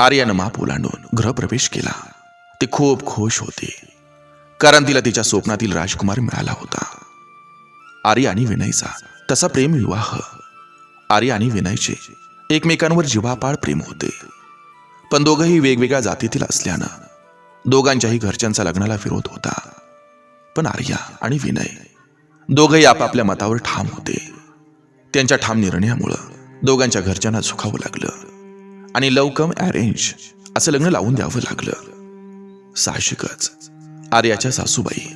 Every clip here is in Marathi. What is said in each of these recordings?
आर्यानं माप ओलांडून गृहप्रवेश केला. ती खूप खुश होती. कारण तिला तिच्या स्वप्नातील राजकुमार मिळाला होता. आर्या आणि विनयचा तसा प्रेम विवाह. आर्या आणि विनयचे एकमेकांवर जीवापाळ प्रेम होते. पण दोघंही वेगवेगळ्या जातीतील असल्यानं दोघांच्याही घरच्यांचा लग्नाला विरोध होता. पण आर्या आणि विनय दोघंही आपापल्या मतावर ठाम होते. त्यांच्या ठाम निर्णयामुळं दोघांच्या घरच्यांना झुकावं लागलं. आणि लव कम अरेंज असं लग्न लावून द्यावं लागलं. साहजिकच. आर्याच्या सासूबाई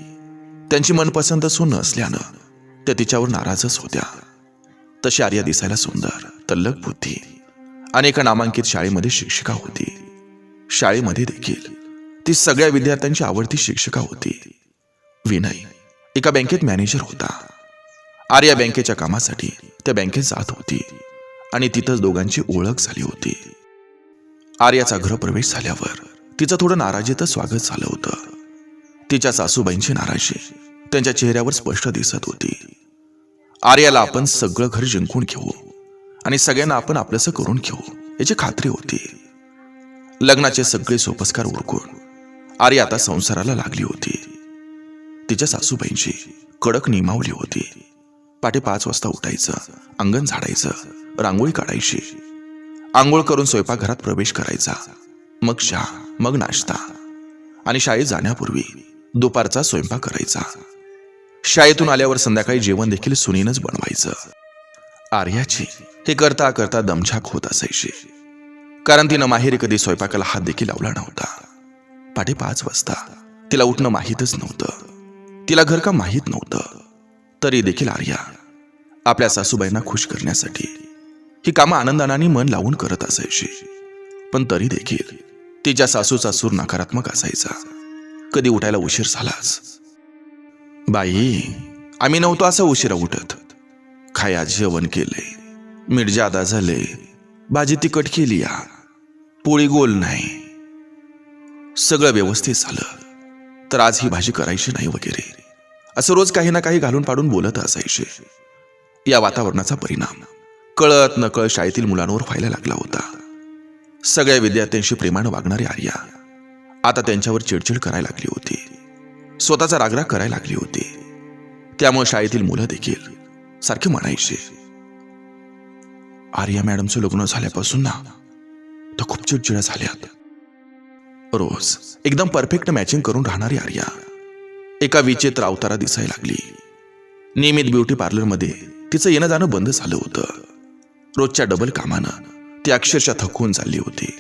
त्यांची मनपसंत सून नसल्यानं त्या तिच्यावर नाराजच होत्या. तशी आर्या दिसायला सुंदर तल्लक बुद्धी एका नामांकित शाळेमध्ये शिक्षिका होती. शाळेमध्ये देखील ती सगळ्या विद्यार्थ्यांची आवडती शिक्षिका होती. विनय एका बँकेत मॅनेजर होता. आर्या बँकेच्या कामासाठी त्या बँकेत जात होती आणि तिथंच दोघांची ओळख झाली होती. आर्याचा गृहप्रवेश झाल्यावर तिचं थोडं नाराजीतच स्वागत झालं होतं. तिच्या सासूबाईंची नाराजी त्यांच्या चेहऱ्यावर स्पष्ट दिसत होती. आर्याला आपण सगळं घर जिंकून घेऊ आणि सगळ्यांना आपण आपलंसं करून घेऊ याची खात्री होती. लग्नाचे सगळे सोपस्कार उरकून आर्या आता संसाराला लागली होती. तिच्या सासूबाईंची कडक नियमावली होती. पाटे पाच वाजता उठायचं अंगण झाडायचं रांगोळी काढायची आंघोळ करून स्वयंपाकघरात प्रवेश करायचा. मग चहा मग नाश्ता. आणि शाळेत जाण्यापूर्वी दुपारचा स्वयंपाक करायचा. शाळेतून आल्यावर संध्याकाळी जेवण देखील सुनीनच बनवायचं. आर्याची हे करता करता दमछाक होत असायची. कारण तिनं माहेरी कधी स्वयंपाकाला हात देखील लावला नव्हता. पाठी पाच वाजता तिला उठणं माहीतच नव्हतं. तिला घर का माहीत नव्हतं. तरी देखील आर्या आपल्या सासूबाईंना खुश करण्यासाठी ही कामं आनंदानाने मन लावून करत असायची. पण तरी देखील तिच्या सासूचा सूर नकारात्मक असायचा. कधी उठायला उशीर झालाच. बाई आम्ही नव्हतो असं उशिरा उठत. खाया जेवण केलंय मीठ जादा झाले. भाजी तिखट केली या. पोळी गोल नाही. सगळं व्यवस्थित झालं. तर आज ही भाजी करायची नाही वगैरे. असं रोज काही ना काही घालून पाडून बोलत असायचे. या वातावरणाचा परिणाम. कळत नकळत शाळेतील मुलांवर व्हायला लागला होता. सगळ्या विद्यार्थ्यांशी प्रेमानं वागणारी आर्या आता त्यांच्यावर चिडचिड करायला लागली होती. स्वतःचा रागराग करायला लागली होती. त्यामुळे शाळेतील मुलं देखील सारखे म्हणायचे आर्या मॅडमचं लग्न झाल्यापासून ना तर खूप चिडचिड्या झाल्यात. रोज एकदम परफेक्ट मॅचिंग करून राहणारी आर्या एका विचित्र अवतारा दिसायला लागली. नियमित ब्युटी पार्लरमध्ये तिचं येणं जाणं बंद झालं होतं. रोजच्या डबल कामानं ती अक्षरशः थकून चालली होती.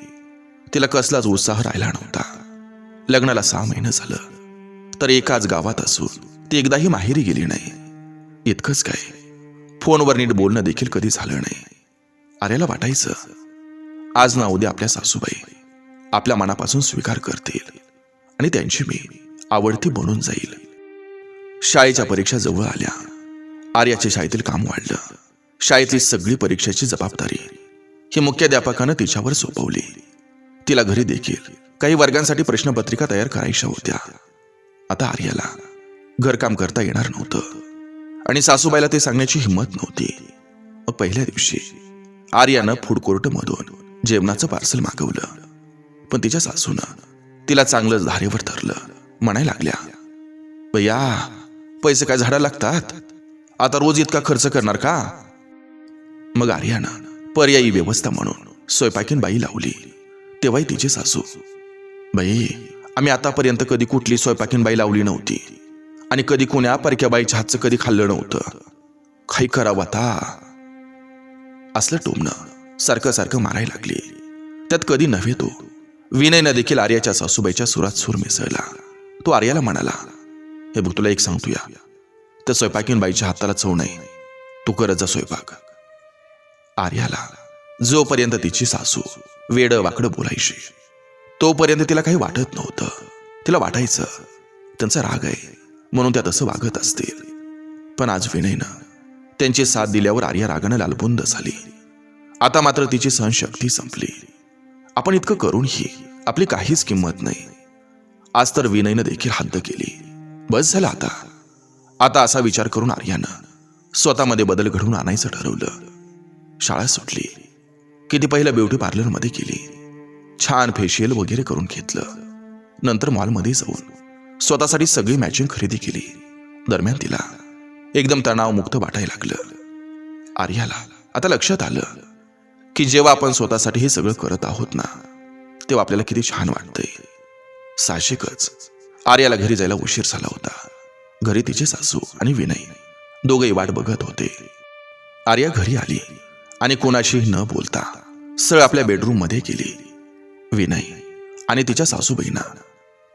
तिला कसलाच उत्साह राहिला नव्हता. लग्नाला सहा महिने झालं. तर एकाच गावात असून ती एकदाही माहेरी गेली नाही. इतकंच काय. फोनवर नीट बोलणं देखील कधी झालं नाही. आर्याला वाटायचं आज ना उद्या आपल्या सासूबाई आपल्या मनापासून स्वीकार करतील आणि त्यांची मी आवडती बनून जाईल. शाळेच्या परीक्षा जवळ आल्या. आर्याचे शाळेतील काम वाढलं. शाळेतली सगळी परीक्षेची जबाबदारी ही मुख्याध्यापकानं तिच्यावर सोपवली. तिला घरी देखील काही वर्गांसाठी प्रश्नपत्रिका तयार करायच्या होत्या. आता आर्याला घरकाम करता येणार नव्हतं आणि सासूबाईला ते सांगण्याची हिंमत नव्हती. मग पहिल्या दिवशी आर्यानं फूड कोर्टमधून जेवणाचं पार्सल मागवलं. पण तिच्या सासूनं तिला चांगलंच धारेवर धरलं. म्हणायला लागल्या भैया पैसे काय झाडा लागतात? आता रोज इतका खर्च करणार का? मग आर्यानं पर्यायी व्यवस्था म्हणून स्वयंपाकीन बाई लावली. तेव्हाही तिची सासू बाई आम्ही आतापर्यंत कधी कुठली स्वयंपाकीन बाई लावली नव्हती आणि कधी कोण्या परक्या बाईच्या हातचं कधी खाल्लं नव्हतं. काही करावं आता. असलं टोमणं सारखं सारखं मारायला लागली. त्यात कधी नव्हे तो. विनयनं देखील आर्याच्या सासूबाईच्या सुरात सूर मिसळला. तो आर्याला म्हणाला हे बघ तुला एक सांगतो या त्या स्वयंपाकीन बाईच्या हाताला चव नाही. तू करत जा स्वयंपाक. आर्याला. जोपर्यंत तिची सासू वेड वाकडं बोलायची तोपर्यंत तिला काही वाटत नव्हतं. तिला वाटायचं त्यांचा राग आहे म्हणून त्या तसं वागत असतील. पण आज विनयनं त्यांची साथ दिल्यावर आर्या रागानं लालबुंद झाली. आता मात्र तिची सहनशक्ती संपली. आपण इतकं करूनही आपली काहीच किंमत नाही. आज तर विनयनं देखील हद्द केली. बस झालं आता. आता असा विचार करून आर्यानं स्वतःमध्ये बदल घडवून आणायचं ठरवलं. शाळा सुटली. की ती पहिल्या ब्युटी पार्लरमध्ये गेली. छान फेशियल वगैरे करून घेतलं. नंतर मॉलमध्ये जाऊन स्वतःसाठी सगळी मॅचिंग खरेदी केली. दरम्यान तिला एकदम तणावमुक्त वाटायला लागलं. आर्याला आता लक्षात आलं की जेव्हा आपण स्वतःसाठी हे सगळं करत आहोत ना तेव्हा आपल्याला किती छान वाटतंय. साहजिकच आर्याला घरी जायला उशीर झाला होता. घरी तिचे सासू आणि विनय दोघेही वाट बघत होते. आर्या घरी आली. आणि कोणाशीही न बोलता सळ आपल्या बेडरूममध्ये गेली. विनय आणि तिच्या सासूबाईंना.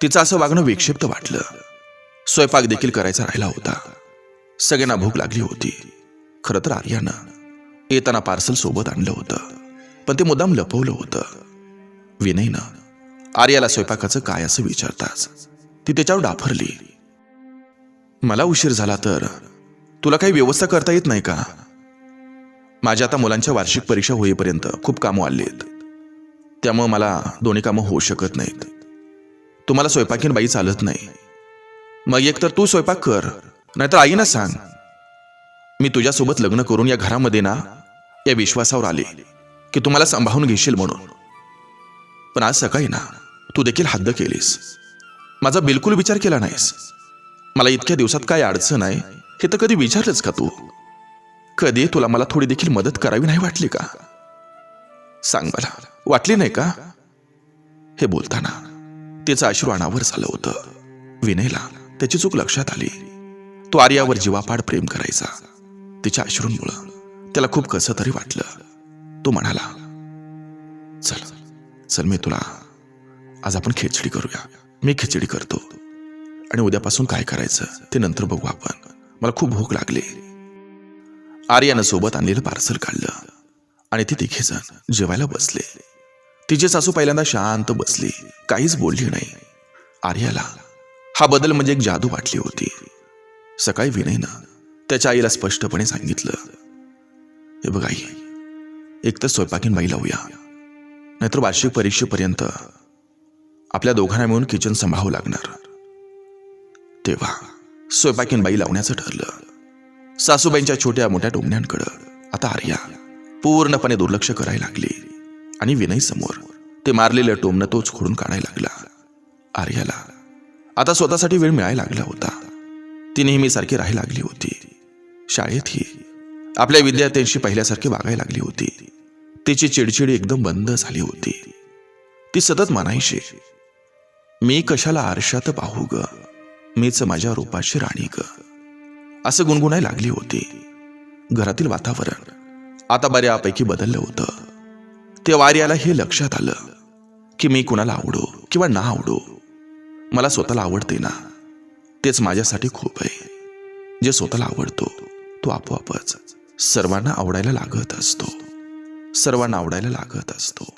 तिचं असं वागणं विक्षिप्त वाटलं. स्वयंपाक देखील करायचा राहिला होता. सगळ्यांना भूक लागली होती. खरं तर आर्यानं येताना पार्सल सोबत आणलं होतं. पण ते मुद्दाम लपवलं होतं. विनयनं आर्याला स्वयंपाकाचं काय असं विचारताच ती त्याच्यावर डाफरली. मला उशीर झाला तर? तुला काही व्यवस्था करता येत नाही का? माझ्या आता मुलांच्या वार्षिक परीक्षा होईपर्यंत खूप कामं आली आहेत. त्यामुळे मला दोन्ही कामं होऊ शकत नाहीत. तुम्हाला स्वयंपाकीन बाई चालत नाही. मग एक तर तू स्वयंपाक कर नाहीतर आईना सांग. मी तुझ्यासोबत लग्न करून या घरामध्ये ना या विश्वासावर आले की तुम्हाला सांभाळून घेशील म्हणून. पण आज सकाळी ना तू देखील हद्द केलीस. माझा बिलकुल विचार केला नाहीस. मला इतक्या दिवसात काय अडचण आहे हे तर कधी विचारलंच का तू? कधी तुला मला थोडी देखील मदत करावी नाही वाटली का? सांग मला. वाटली नाही का? हे बोलताना तिचं अश्रू अनावर झालं होतं. विनयला त्याची चूक लक्षात आली. तो आर्यावर जीवापाड प्रेम करायचा. तिच्या अश्रूंमुळं त्याला खूप कसं तरी वाटलं. तो म्हणाला चल चल मी तुला आज आपण खिचडी करूया. मी खिचडी करतो. आणि उद्यापासून काय करायचं ते नंतर बघू आपण. मला खूप भूक लागली. आर्यानं सोबत आणलेलं पार्सल काढलं आणि ती तिघेजण जेवायला बसले. तिचे सासू पहिल्यांदा शांत बसली काहीच बोलली नाही. आर्याला हा बदल म्हणजे एक जादू वाटली होती. सकाळी विनयनं त्याच्या आईला स्पष्टपणे सांगितलं हे बघ आई एक तर स्वयंपाकीन बाई लावूया नाहीतर वार्षिक परीक्षेपर्यंत आपल्या दोघांना मिळून किचन सांभाळावं लागणार. तेव्हा स्वयंपाकीन बाई लावण्याचं ठरलं. सासूबाईंच्या छोट्या मोठ्या टोमण्यांकडं आता आर्या पूर्णपणे दुर्लक्ष करायला लागली आणि विनय समोर ते मारलेलं टोमणं तोच खोडून काढायला लागला. आर्याला आता स्वतःसाठी वेळ मिळायला लागला होता. ती नेहमीसारखी राहायला लागली होती. शाळेतही आपल्या विद्यार्थ्यांशी पहिल्यासारखी वागायला लागली होती. तिची चिडचिड एकदम बंद झाली होती. ती सतत म्हणायची मी कशाला आरशात पाहू ग? मीच माझ्या रूपाची राणी ग. असं गुणगुणाय लागली होती. घरातील वातावरण आता बऱ्यापैकी बदललं होतं. ते वार्याला हे लक्षात आलं की मी कुणाला आवडो किंवा ना आवडो. मला स्वतःला आवडते ना. तेच माझ्यासाठी खूप आहे. जे स्वतःला आवडतो तो आपोआपच सर्वांना आवडायला लागत असतो. सर्वांना आवडायला लागत असतो.